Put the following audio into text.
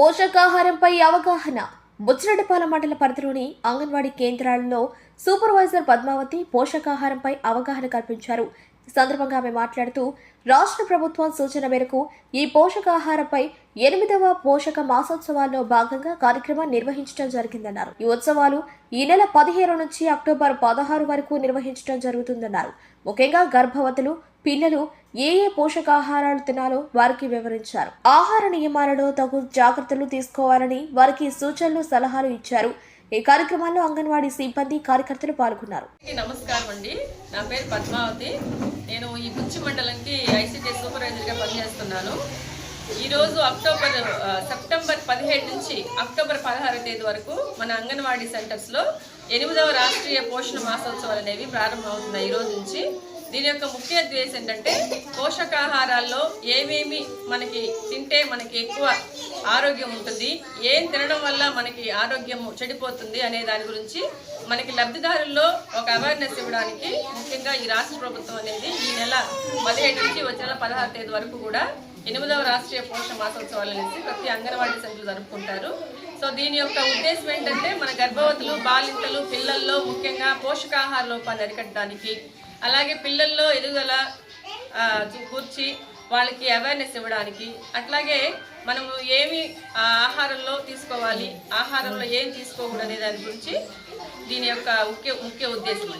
పోషకాహారంపై అవగాహన. బుచ్చిరెడ్డిపాలెం మండల పరిధిలోని అంగన్వాడీ కేంద్రాలలో సూపర్వైజర్ పద్మావతి పోషకాహారంపై అవగాహన కల్పించారు. సందర్భంగా ఆమె మాట్లాడుతూ రాష్ట్ర ప్రభుత్వం సూచన మేరకు ఈ పోషకాహారంపై ఎనిమిదవ పోషక మాసోత్సవాల్లో భాగంగా కార్యక్రమం నిర్వహించడం జరిగిందన్నారు. ఈ ఉత్సవాలు ఈ నెల పదిహేను నుంచి అక్టోబర్ పదహారు వరకు నిర్వహించడం జరుగుతుందన్నారు. ముఖ్యంగా గర్భవతులు పిల్లలు ఏ ఏ పోషకాహారాలు తినాలో వారికి వివరించారు. ఆహార నియమాలలో తగు జాగ్రత్తలు తీసుకోవాలని వారికి సూచనలు సలహాలు ఇచ్చారు. ఈ కార్యక్రమంలో అంగన్వాడీ సిబ్బంది కార్యకర్తలు పాల్గొన్నారు. నమస్కారం అండి. నా పేరు పద్మావతి. నేను ఈ బుచ్చి మండలంకి ఐసీటీ సూపర్వైజర్గా పనిచేస్తున్నాను. ఈరోజు అక్టోబర్ సెప్టెంబర్ పదిహేడు నుంచి అక్టోబర్ పదహారు తేదీ వరకు మన అంగన్వాడీ సెంటర్స్లో ఎనిమిదవ రాష్ట్రీయ పోషణ మాసోత్సవాలు అనేవి ప్రారంభమవుతున్నాయి. ఈ రోజు నుంచి దీని యొక్క ముఖ్య ఉద్దేశం ఏంటంటే పోషకాహారాల్లో ఏమేమి మనకి తింటే మనకి ఎక్కువ ఆరోగ్యం ఉంటుంది ఏం తినడం వల్ల మనకి ఆరోగ్యం చెడిపోతుంది అనే దాని గురించి మనకి లబ్ధిదారుల్లో ఒక అవేర్నెస్ ఇవ్వడానికి ముఖ్యంగా ఈ రాష్ట్ర ప్రభుత్వం అనేది ఈ నెల పదిహేడు నుంచి వచ్చే నెల పదహారు తేదీ వరకు కూడా ఎనిమిదవ రాష్ట్రీయ పోషణ మాసోత్సవాలు అనేసి ప్రతి అంగన్వాడీ సెంటర్లు జరుపుకుంటారు. సో దీని యొక్క ఉద్దేశం ఏంటంటే మన గర్భవతులు బాలింతలు పిల్లల్లో ముఖ్యంగా పోషకాహార లోపాన్ని అరికట్టడానికి అలాగే పిల్లల్లో ఎదుగుదల కూర్చి వాళ్ళకి అవేర్నెస్ ఇవ్వడానికి అట్లాగే మనము ఏమి ఆహారంలో తీసుకోవాలి ఆహారంలో ఏం తీసుకోకూడదు అనే దాని గురించి దీని యొక్క ముఖ్య ముఖ్య ఉద్దేశం